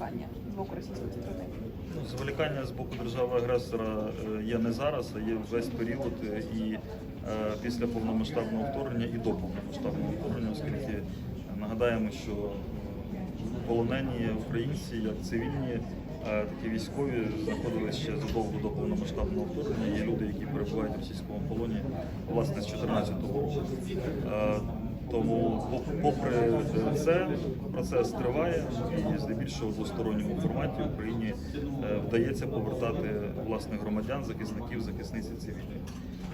зволікання з боку російської сторони? Ну, Зволікання з боку держави-агресора е, є не зараз, а є весь період е, і е, після повномасштабного вторгнення, і до повномасштабного вторгнення, оскільки нагадаємо, що полонені українці, як цивільні, е, так і військові, знаходилися ще задовго до повномасштабного вторгнення. Є люди, які перебувають в російському полоні власне з 2014 року. Е, Тому, попри це, процес триває і здебільшого в двосторонньому форматі Україні е, вдається повертати власних громадян, захисників, захисниці цивільних.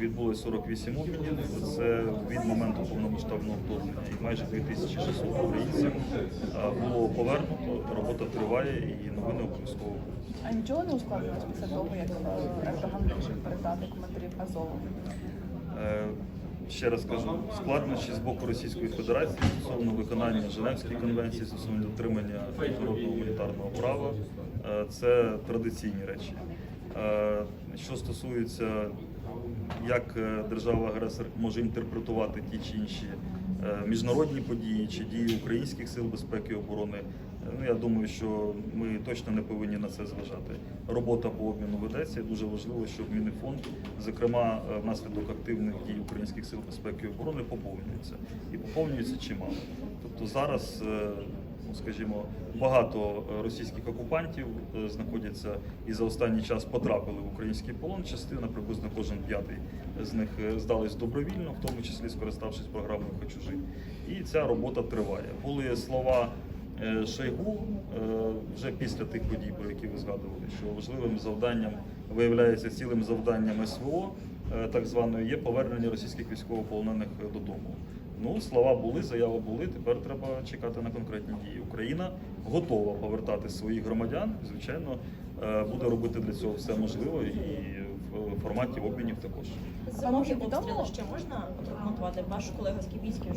Відбулось 48 обмінів. Це від моменту повномасштабного вторгнення і майже 2600 українців е, було повернуто. Робота триває і новини обов'язково. А нічого не ускладнилось після того, як е, Ердоган вирішив передати командирів Азову? Ще раз кажу, складнощі з боку Російської Федерації стосовно виконання Женевської конвенції, стосовно дотримання міжнародного гуманітарного права, е, це традиційні речі. Е, Що стосується, як е, держава-агресор може інтерпретувати ті чи інші міжнародні події чи дії українських сил безпеки і оборони, е, ну я думаю, що ми точно не повинні на це зважати. Робота по обміну ведеться. Дуже важливо, щоб Мінфонд, зокрема, е, внаслідок активних дій українських сил безпеки і оборони, поповнюється і поповнюється чимало. Тобто зараз. Скажімо, багато е, російських окупантів е, знаходяться і за останній час потрапили в український полон. Частина приблизно кожен п'ятий з них е, здались добровільно, в тому числі скориставшись програмою Хочу жити. І ця робота триває. Були слова Шойгу вже після тих подій, про які ви згадували, що важливим завданням виявляється цілим завданням СВО, так званої, є повернення російських військовополонених додому. Ну, слова були, заяви були. Тепер треба чекати на конкретні дії. Україна готова повертати своїх громадян. Звичайно, е, буде робити для цього все можливе і в форматі обмінів також. Зимові відомо, що можна прокоментувати? Ваш колега з Кіпійським